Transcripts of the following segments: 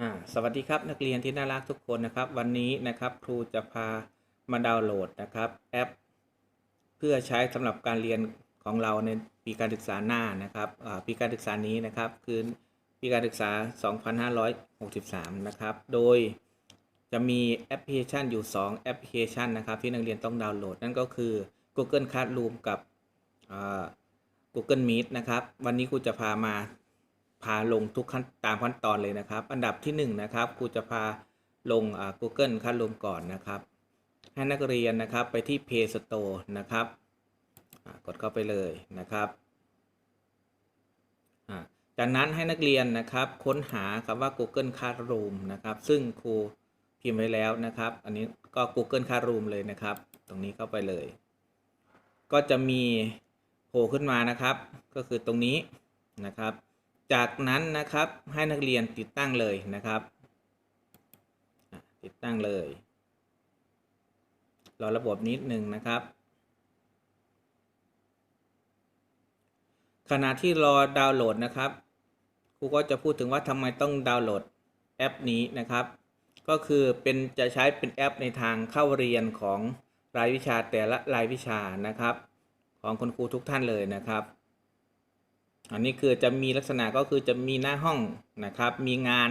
อ่าสวัสดีครับนักเรียนที่น่ารักทุกคนนะครับ วันนี้นะครับครูจะพามาดาวน์โหลดนะครับแอป เพื่อใช้สำหรับการเรียนของเราในปีการศึกษาหน้านะครับอ่าปีการศึกษานี้นะครับคือปีการศึกษา 2563 นะครับ โดยจะมีแอปพลิเคชันอยู่ 2 แอปพลิเคชันนะครับ ที่นักเรียนต้องดาวน์โหลด นั่นก็คือ Google Classroom กับ Google Meet นะครับ วันนี้ครูจะพามา พาลงทุกขั้นตามขั้นตอนเลยนะครับ อันดับที่1นงนะครับครูจะพาลงอ่า Google Classroom ก่อนนะครับ ให้นักเรียนนะครับไปที่ Play Store นะครับกดเข้าไปเลยนะครับจากนั้นให้นักเรียนนะครับค้นหาคำว่า Google Classroom นะครับ ซึ่งครูพิมพ์ไว้แล้วนะครับ อันนี้ก็ Google Classroom เลยนะครับ ตรงนี้เข้าไปเลย ก็จะมีโผล่ขึ้นมานะครับ ก็คือตรงนี้นะครับ จากนั้นนะครับให้นักเรียนติดตั้งเลยนะครับ ติดตั้งเลยรอระบบนิดหนึ่งนะครับ ขณะที่รอดาวน์โหลดนะครับครูก็จะพูดถึงว่าทำไมต้องดาวน์โหลดแอปนี้นะครับ ก็คือเป็นจะใช้เป็นแอปในทางเข้าเรียนของรายวิชาแต่ละรายวิชานะครับ ของคุณครูทุกท่านเลยนะครับ อันนี้คือจะมีลักษณะก็คือจะมีหน้าห้องนะครับ มีงาน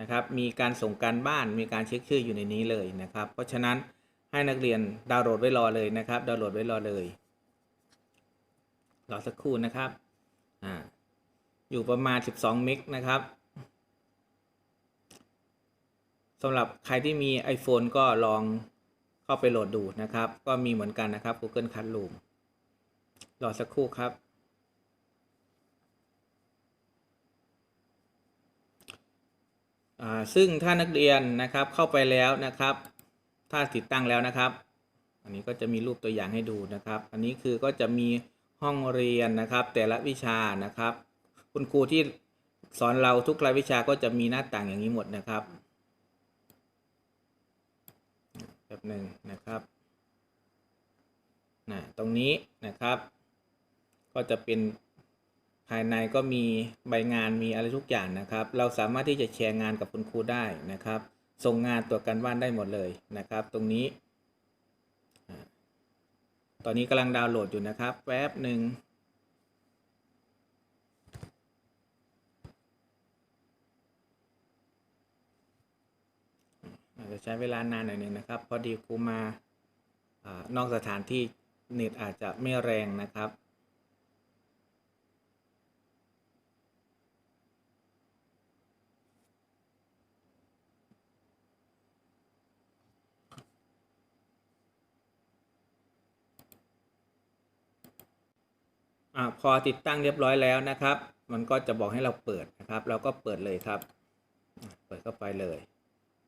นะครับ มีการส่งการบ้าน มีการเช็คชื่ออยู่ในนี้เลยนะครับ เพราะฉะนั้นให้นักเรียนดาวน์โหลดไว้รอเลยนะครับ ดาวน์โหลดไว้รอเลย รอสักครู่นะครับ อ่า อยู่ประมาณ 12เมกนะครับสำหรับใครที่มี iPhone ก็ลองเข้าไปโหลดดูนะครับ ก็มีเหมือนกันนะครับ Google Classroom รอสักครู่ครับ อ่า ซึ่งถ้านักเรียนนะครับเข้าไปแล้วนะครับ ถ้าติดตั้งแล้วนะครับ อันนี้ก็จะมีรูปตัวอย่างให้ดูนะครับ อันนี้คือก็จะมีห้องเรียนนะครับ แต่ละวิชานะครับ คุณครูที่สอนเราทุกรายวิชาก็จะมีหน้าต่างอย่างนี้หมดนะครับแบบหนึ่งนะครับนะตรงนี้นะครับ ก็จะเป็นายในก็มีใบงานมีอะไรทุกอย่างนะครับ เราสามารถที่จะแชร์งานกับคุณครูได้นะครับ ส่งงานตัวการบ้านได้หมดเลยนะครับ ตรงนี้ ตอนนี้กำลังดาวน์โหลดอยู่นะครับแป๊บหนึ่งอาจจะใช้เวลานานหน่อยหนึ่งนะครับ พอดีครูมาอานอกสถานที่เน็ตอาจจะไม่แรงนะครับ อพอติดตั้งเรียบร้อยแล้วนะครับ มันก็จะบอกให้เราเปิดนะครับ เราก็เปิดเลยครับ เปิดเข้าไปเลย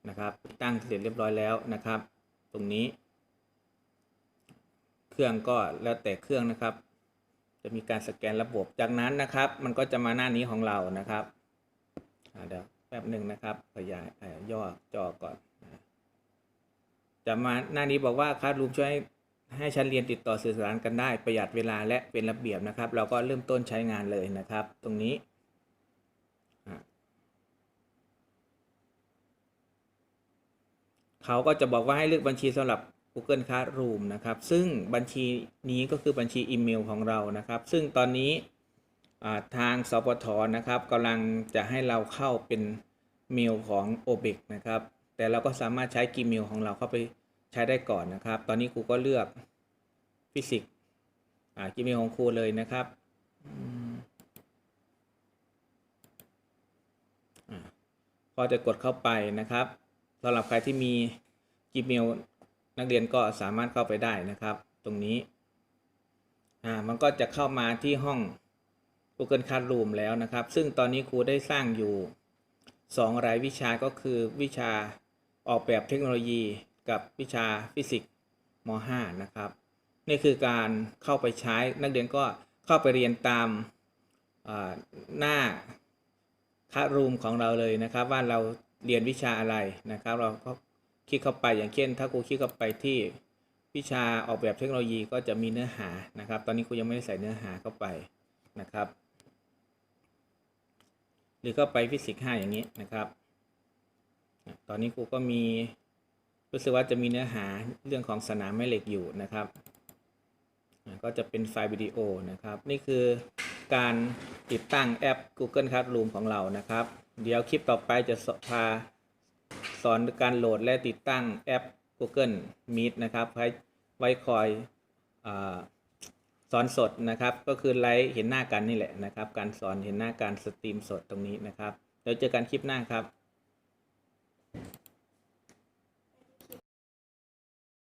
นะครับติดตั้งเสร็จเรียบร้อยแล้วนะครับ ตรงนี้ เครื่องก็แล้วแต่เครื่องนะครับ จะมีการสแกนระบบจากนั้นนะครับ มันก็จะมาหน้านี้ของเรานะครับเดี๋ยวแป๊บหนึ่งนะครับขยายย่อจอก่อน จะมาหน้านี้บอกว่าคาดรูมช่วย ให้ชั้นเรียนติดต่อสื่อสารกันได้ประหยัดเวลาและเป็นระเบียบนะครับ เราก็เริ่มต้นใช้งานเลยนะครับ ตรงนี้เขาก็จะบอกว่าให้เลือกบัญชีสำหรับ Google Classroom นะครับ ซึ่งบัญชีนี้ก็คือบัญชีอีเมลของเรานะครับ ซึ่งตอนนี้ทางสปทนะครับกำลังจะให้เราเข้าเป็นเมลของ o b e c นะครับ แต่เราก็สามารถใช้ Gmail ของเราเข้าไป ใช้ได้ก่อนนะครับ ตอนนี้ครูก็เลือกฟิสิกส์อ่า Gmail ของครูเลยนะครับอพอจะกดเข้าไปนะครับสำหรับใครที่มี Gmail นักเรียนก็สามารถเข้าไปได้นะครับ ตรงนี้อ่ามันก็จะเข้ามาที่ห้อง Google Classroom แล้วนะครับ ซึ่งตอนนี้ครูได้สร้างอยู่ 2 รายวิชาก็คือวิชาออกแบบเทคโนโลยี กับวิชาฟิสิกส์ม .5 นะครับ นี่คือการเข้าไปใช้นักเรียนก็เข้าไปเรียนตามหน้าคารูมของเราเลยนะครับ ว่าเราเรียนวิชาอะไรนะครับ เราก็คลิกเข้าไปอย่างเช่น ถ้าครูคลิกเข้าไปที่วิชาออกแบบเทคโนโลยีก็จะมีเนื้อหานะครับ ตอนนี้ครูยังไม่ได้ใส่เนื้อหาเข้าไปนะครับ หรือเข้าไปฟิสิกส์5อย่างนี้นะครับ ตอนนี้ครูก็มี รู้สึกว่าจะมีเนื้อหาเรื่องของสนามแม่เหล็กอยู่นะครับก็จะเป็นไฟล์วิดีโอนะครับ นี่คือการติดตั้งแอป Google Classroom ของเรานะครับ เดี๋ยวคลิปต่อไปจะพาสอนการโหลดและติดตั้งแอป Google Meet นะครับไว้ไว้คอยอสอนสดนะครับ ก็คือไลฟ์เห็นหน้ากันนี่แหละนะครับ การสอนเห็นหน้าการสตรีมสดตรงนี้นะครับเดี๋ยวเจอกันคลิปหน้าครับ